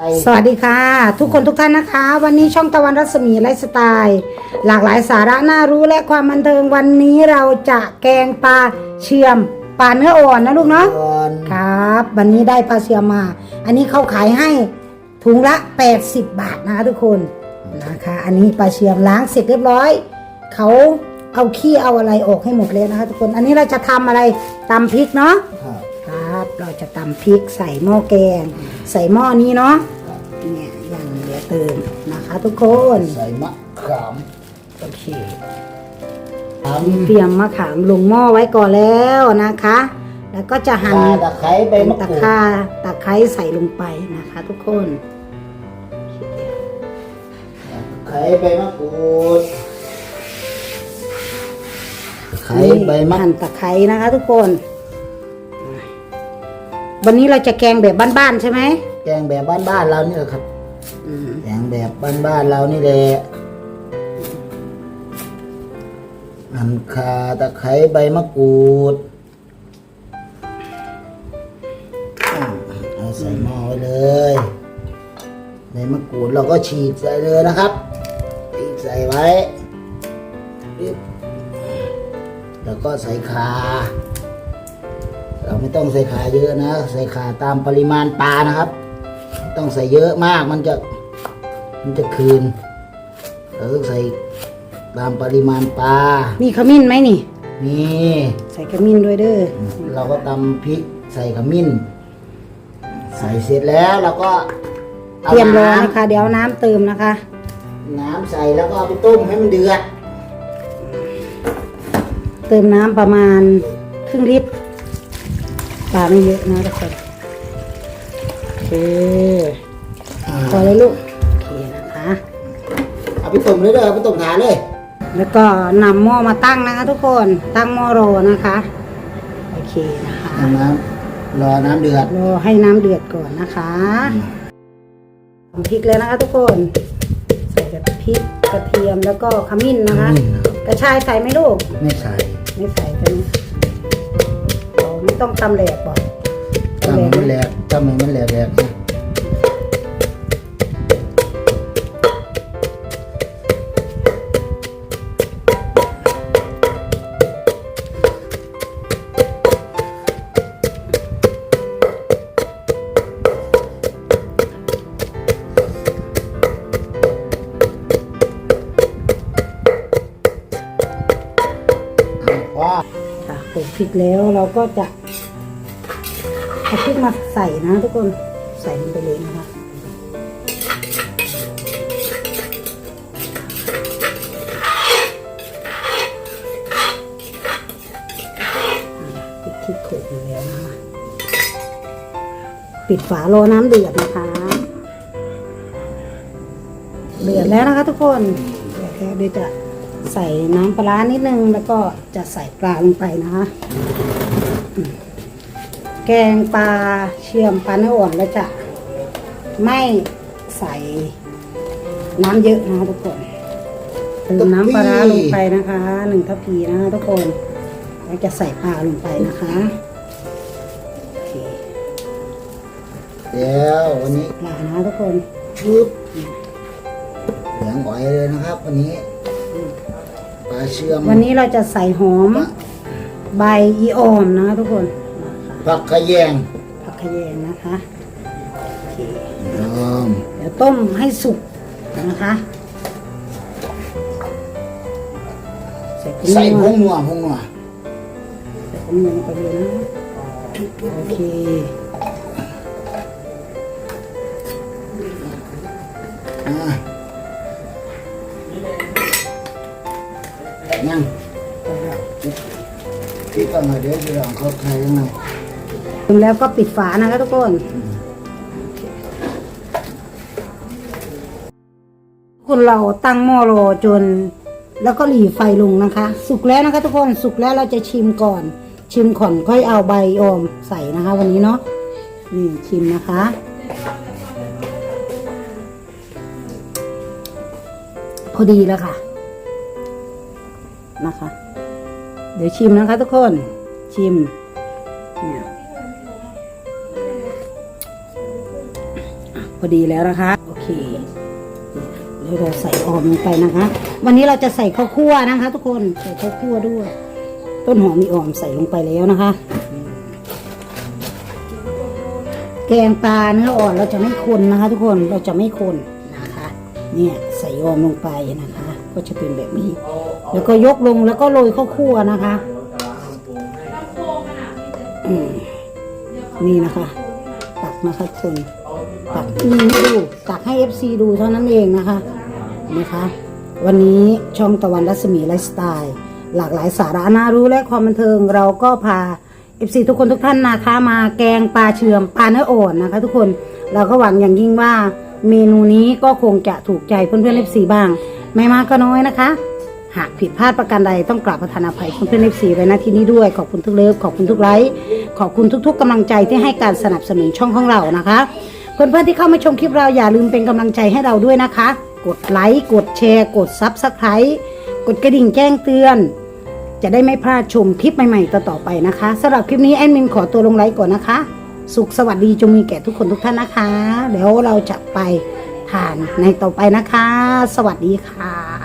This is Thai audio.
ใส่สวัสดีค่ะ ทุกคนทุกท่านนะคะ วันนี้ช่องตะวันรัศมีไลฟ์สไตล์ หลากหลายสาระน่ารู้และความบันเทิงวันนี้เราจะแกงปลาเชื่อมปลาเนื้ออ่อนนะลูกเนาะก่อนครับ วันนี้ได้ปลาเชื่อมมา อันนี้เขาขายให้ถุงละ 80 บาทนะคะทุกคนนะคะ อันนี้ปลาเชื่อมล้างเสร็จเรียบร้อยเขาเอาขี้เอาอะไรออกให้หมดเลยนะคะทุกคน อันนี้เราจะทำอะไรตำพริกเนาะครับครับ เราจะตำพริกใส่หม้อแกง ใส่หม้อนี้เนาะเนี่ยอย่างเหลือเติมนะคะทุกคนใส่มะขามโอเคขามเตรียมมะขามลงหม้อไว้ก่อนแล้วนะคะ แล้วก็จะหั่นข่าตะไคร้ใบมะตะกรูดคาตะไคร้ใส่ลงไปนะคะ ทุกคนตะไคร้ใบมะกรูดตะไคร้ใบมะหั่นตะไคร้นะคะ ทุกคน วันนี้เราจะแกงแบบบ้านๆใช่ไหมแกงแบบบ้านๆเรานี่แหละครับอืมแกงแบบบ้านๆเรานี่แหละหั่นข่าตะไคร้ใบมะกรูดอ่าเอาใส่หม้อไว้เลยใบมะกรูดเราก็ฉีกใส่เลยนะครับฉีกใส่ไว้ปึ๊บแล้วก็ใส่ข่า เราไม่ต้องใส่ข่าเยอะนะ ใส่ข่าตามปริมาณปลานะครับไม่ต้องใส่เยอะมากมันจะมันจะคืนเราต้องใส่ตามปริมาณปลา มีขมิ้นไหมนี่ นี่ใส่ขมิ้นด้วยเด้อ เราก็ตำพริกใส่ขมิ้น ใส่เสร็จแล้วเราก็อาเตรียมรอน้นะคะ เดี๋ยวเอาน้ำเติมนะคะำน้ำใส่แล้วก็เอาไปต้มให้มันเดือด เติมน้ำประมาณครึ่งลิตร ปลาไม่เยอะนะทุกคนโอเคพอเลยลูกโอเคนะคะเอาไปต้มเลยเด้อเอาไปต้มถาเลย แล้วก็นำหม้อมาตั้งนะคะ ทุกคนตั้งหม้อรอนะคะโอเคนะคะเอาน้ำรอน้ำเดือดรอให้น้ำเดือดก่อนนะคะทำพริกเลยนะคะ ทุกคนใส่กับพริกกระเทียมแล้วก็ขมิ้นนะคะขมิ้นนะครับกระชายใส่ไหมลูกไม่ใส่ไม่ใส่กันอ๋อไม่ ต้องตำแหลกบ่ทำให้มันแหลกทำให้มันแหลกแหลกนะเอาพอค่ะโขลกพริกแล้วเราก็จะ เอาพริกมาใส่นะทุกคนใส่ลงไปเลยนะคะปิดที่โขกอยู่แล้วนะคะปิดฝารอน้ำเดือดนะคะเดือดแล้วนะคะทุกคนเดือดแล้วเดี๋ยวจะใส่น้ำปลาร้านิดนึงแล้วก็จะใส่ปลาลงไปนะคะ แกงปลาเชื่อมปลาเนื้ออ่อนแล้วจะไม่ใส่น้ำเยอะนะคะทุกคนเติมน้ำปลาร้าลงไปนะคะหนึ่งทัพพีนะคะทุกคนแล้วจะใส่ปลาลงไปนะคะโอเคเดี๋ยววันนี้ปลานะคะทุกคนชุบเหลืองอ่อยเลยนะครับ วันนี้ปลาเชื่อมวันนี้เราจะใส่หอม ใบอีออมนะคะทุกคนนะคะ ผักขะแยงผักขะแยงนะคะโอเคยอมเดี๋ยวต้มให้สุกนะคะใส่กุ้งใส่ผนัวงนัวผงนัวใส่กุ้งนัวไปเลยนะโอเคอ่ายังที่ต้องมาเดี๋ยวจะลองเขาใครยังไงถึง แล้วก็ปิดฝานะคะทุกคนคุณเราตั้งหม้อรอจน แล้วก็หลีไฟลงนะคะ สุกแล้วนะคะทุกคนสุกแล้วเราจะชิมก่อน ชิมก่อนค่อยเอาใบออมใส่นะคะ วันนี้เนาะนี่ชิมนะคะพอดีแล้วค่ะนะคะ เดี๋ยวชิมนะคะทุกคนชิมเนี่ย พอดีแล้วนะคะ โอเคเดี๋ยวเราใส่ออมลงไปนะคะ วันนี้เราจะใส่ข้าวคั่วนะคะ ทุกคนใส่ข้าวคั่วด้วย ต้นหอมมีออมใส่ลงไปแล้วนะคะ แกงปลาเนื้ออ่อนเราจะไม่คนนะคะ ทุกคนเราจะไม่คนนะคะ เนี่ยใส่ออมลงไปนะคะ ก็จะเป็นแบบนี้ แล้วก็ยกลงแล้วก็โรยข้าวคั่วนะคะนี่นะคะ ตักนะคะทุกคน ตักนี่ให้ดูตักให้ FC ดูเท่านั้นเองนะคะนะคะวันนี้ช่องตะวันรัศมีไลฟ์สไตล์หลากหลายสาระน่ารู้และความบันเทิงเราก็พา FC ทุกคนทุกท่านนะคะมาแกงปลาเชื่อมปลาเนื้ออ่อนนะคะ ทุกคนเราก็หวังอย่างยิ่งว่าเมนูนี้ก็คงจะถูกใจเพื่อนๆ FC บ้าง ไม่มากก็น้อยนะคะ หากผิดพลาดประการใดต้องกราบประทานอภัยเพื่อนๆเอฟซีไว้ณที่นี้ด้วยขอบคุณทุกเลิฟขอบคุณทุกไลค์ขอบคุณทุก ๆกำลังใจที่ให้การสนับสนุนช่องของเรานะคะ เพื่อนๆที่เข้ามาชมคลิปเราอย่าลืมเป็นกำลังใจให้เราด้วยนะคะ กดไลค์กดแชร์ กดซับสไครต์กดกระดิ่งแจ้งเตือน จะได้ไม่พลาดชมคลิปใหม่ๆต่อๆไปนะคะสำหรับคลิปนี้แอดมินขอตัวลงไลค์ก่อนนะคะ สุขสวัสดีจงมีแก่ทุกคนทุกท่านนะคะเดี๋ยวเราจะไปทานในต่อไปนะคะ สวัสดีค่ะ